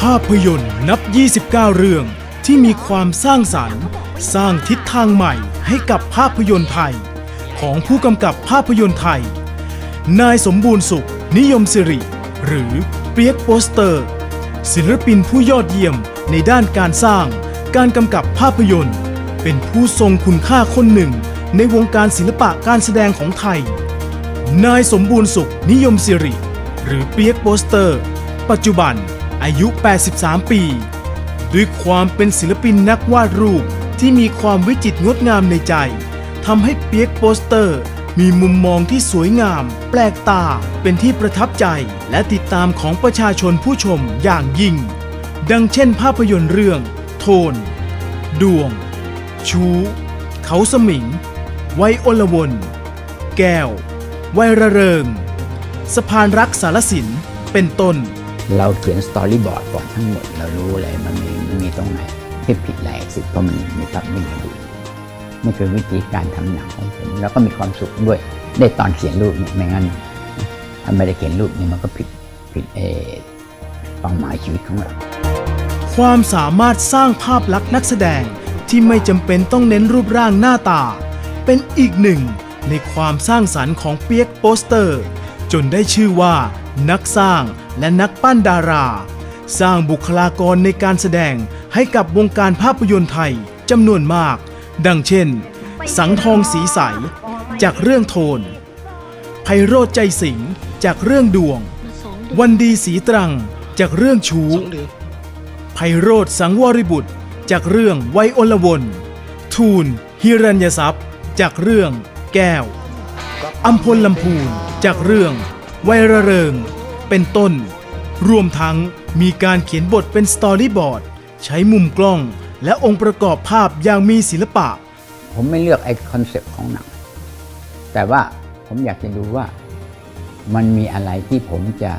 ภาพยนตร์นับ 29 เรื่องที่มีความสร้างสรรค์ สร้างทิศทางใหม่ให้กับภาพยนตร์ไทย ของผู้กำกับภาพยนตร์ไทย นายสมบูรณ์สุข นิยมสิริ หรือเปียกโปสเตอร์ ศิลปินผู้ยอดเยี่ยมในด้านการสร้าง การกำกับภาพยนตร์ เป็นผู้ทรงคุณค่าคนหนึ่ง ในวงการศิลปะการแสดงของไทย นายสมบูรณ์สุขนิยมสิริ หรือเปียกโปสเตอร์ ปัจจุบันอายุ 83 ปี ด้วยความเป็นศิลปินนักวาดรูปที่มีความวิจิตรงดงามในใจทำให้เปียกโปสเตอร์ มีมุมมองที่สวยงาม แปลกตาเป็นที่ประทับใจและติดตามของประชาชนผู้ชมอย่างยิ่ง ดังเช่นภาพยนตร์เรื่อง โทน ดวง ชู เขาสมิง ไว้อลวน แก้ว ไวระเริง สะพานรักสารสิน เป็นต้น เราเขียนสตอรี่บอร์ดก่อนทั้งหมด เรารู้เลยมันมีมันมีตรงไหนที่ผิดแหลกสิเพราะมันมีภาพนิ่งให้ดูนี่คือวิธีการทำหนังของผมแล้วก็มีความสุขด้วยได้ตอนเขียนรูปเนี่ยไม่งั้นถ้าไม่ได้เขียนรูปเนี่ยมันก็ผิดผิดเออเป้าหมายชีวิตของเรา ความสามารถสร้างภาพลักษณ์นักแสดงที่ไม่จำเป็นต้องเน้นรูปร่างหน้าตา เป็นอีกหนึ่ง ในความสร้างสรรค์ของเปียกโปสเตอร์ จนได้ชื่อว่า นักสร้างและนักปั้นดารา สร้างบุคลากรในการแสดงให้กับวงการภาพยนตร์ไทยจำนวนมาก ดังเช่น สังทองสีใส จากเรื่องโทนไพโรจน์ใจสิงจากเรื่องดวง วันดีสีตรังจากเรื่องชูไพโรธสังวริบุตร จากเรื่องไวยอลวน ทูลฮิรัญยทรัพย์ จากเรื่อง แก้ว อัมพลลำพูนจากเรื่องไวยระเริง เป็นต้น รวมทั้งมีการเขียนบทเป็นสตอรี่บอร์ด ใช้มุมกล้องและองค์ประกอบภาพอย่างมีศิลปะ ผมไม่เลือกไอ้คอนเซปต์ของหนัง แต่ว่าผมอยากจะดูว่ามันมีอะไรที่ผมจะ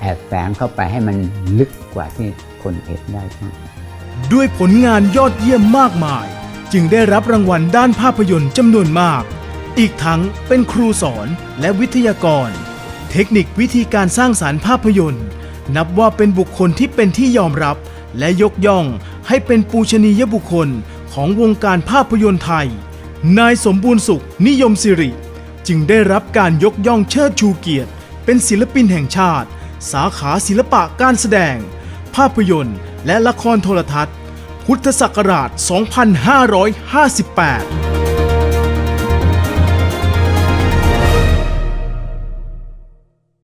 แอบแฝงเข้าไปให้มันลึกกว่าที่คนเห็นได้บ้างด้วยผลงานยอดเยี่ยมมากมาย จึงได้รับรางวัลด้านภาพยนตร์จำนวนมาก อีกทั้งเป็นครูสอนและวิทยากร เทคนิควิธีการสร้างสารรค์ภาพยนตร์ นับว่าเป็นบุคคลที่เป็นที่ยอมรับ และยกย่องให้เป็นปูชนียบุคคลของวงการภาพยนตร์ไทย นายสมบูรณ์สุขนิยมสิริ จึงได้รับการยกย่องเชิดชูเกียรติ เป็นศิลปินแห่งชาติ สาขาศิลปะการแสดง ภาพยนตร์ และละครโทรทัศน์ พุทธศักราช 2558